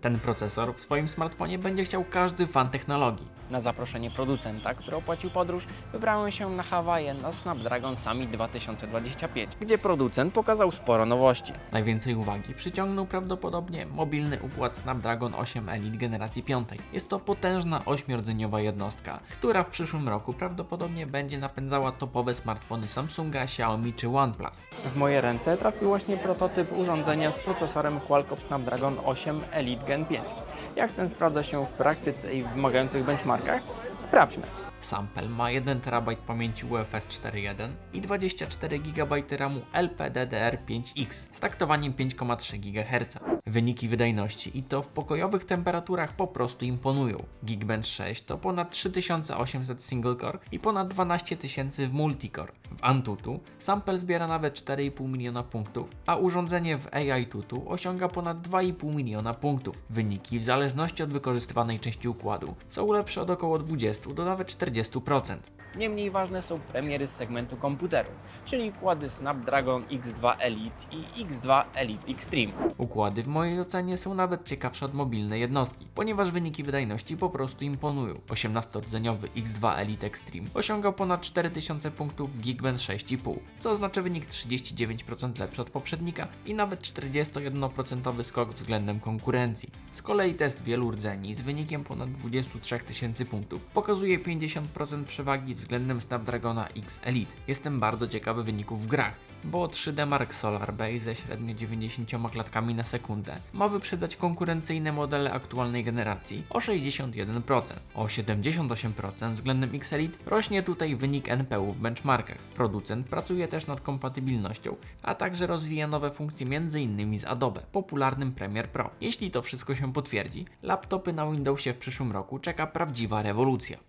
Ten procesor w swoim smartfonie będzie chciał każdy fan technologii. Na zaproszenie producenta, który opłacił podróż, wybrałem się na Hawaje na Snapdragon Summit 2025, gdzie producent pokazał sporo nowości. Najwięcej uwagi przyciągnął prawdopodobnie mobilny układ Snapdragon 8 Elite generacji 5. Jest to potężna ośmiordzeniowa jednostka, która w przyszłym roku prawdopodobnie będzie napędzała topowe smartfony Samsunga, Xiaomi czy OnePlus. W moje ręce trafił właśnie prototyp urządzenia z procesorem Qualcomm Snapdragon 8 Elite Gen 5. Jak ten sprawdza się w praktyce i wymagających benchmarkach? Sprawdźmy. Sample ma 1 TB pamięci UFS 4.1 i 24 GB RAMu LPDDR5X z taktowaniem 5,3 GHz. Wyniki wydajności i to w pokojowych temperaturach po prostu imponują. Geekbench 6 to ponad 3800 single core i ponad 12 000 w multicore. W Antutu Sample zbiera nawet 4,5 miliona punktów, a urządzenie w AI Tutu osiąga ponad 2,5 miliona punktów. Wyniki w zależności od wykorzystywanej części układu są lepsze od około 20 do nawet 40%. Nie mniej ważne są premiery z segmentu komputerów, czyli układy Snapdragon X2 Elite i X2 Elite Extreme. Układy w mojej ocenie są nawet ciekawsze od mobilnej jednostki, ponieważ wyniki wydajności po prostu imponują. 18-rdzeniowy X2 Elite Extreme osiągał ponad 4000 punktów w Geekbench 6,5, co oznacza wynik 39% lepszy od poprzednika i nawet 41% skok względem konkurencji. Z kolei test wielu rdzeni z wynikiem ponad 23 tysięcy punktów pokazuje 50% przewagi względem Snapdragona X Elite. Jestem bardzo ciekawy wyników w grach, bo 3D Mark Solar Bay ze średnio 90 klatkami na sekundę ma wyprzedzać konkurencyjne modele aktualnej generacji o 61%. O 78% względem X Elite rośnie tutaj wynik NPU w benchmarkach. Producent pracuje też nad kompatybilnością, a także rozwija nowe funkcje m.in. z Adobe, popularnym Premiere Pro. Jeśli to wszystko się potwierdzi, laptopy na Windowsie w przyszłym roku czeka prawdziwa rewolucja.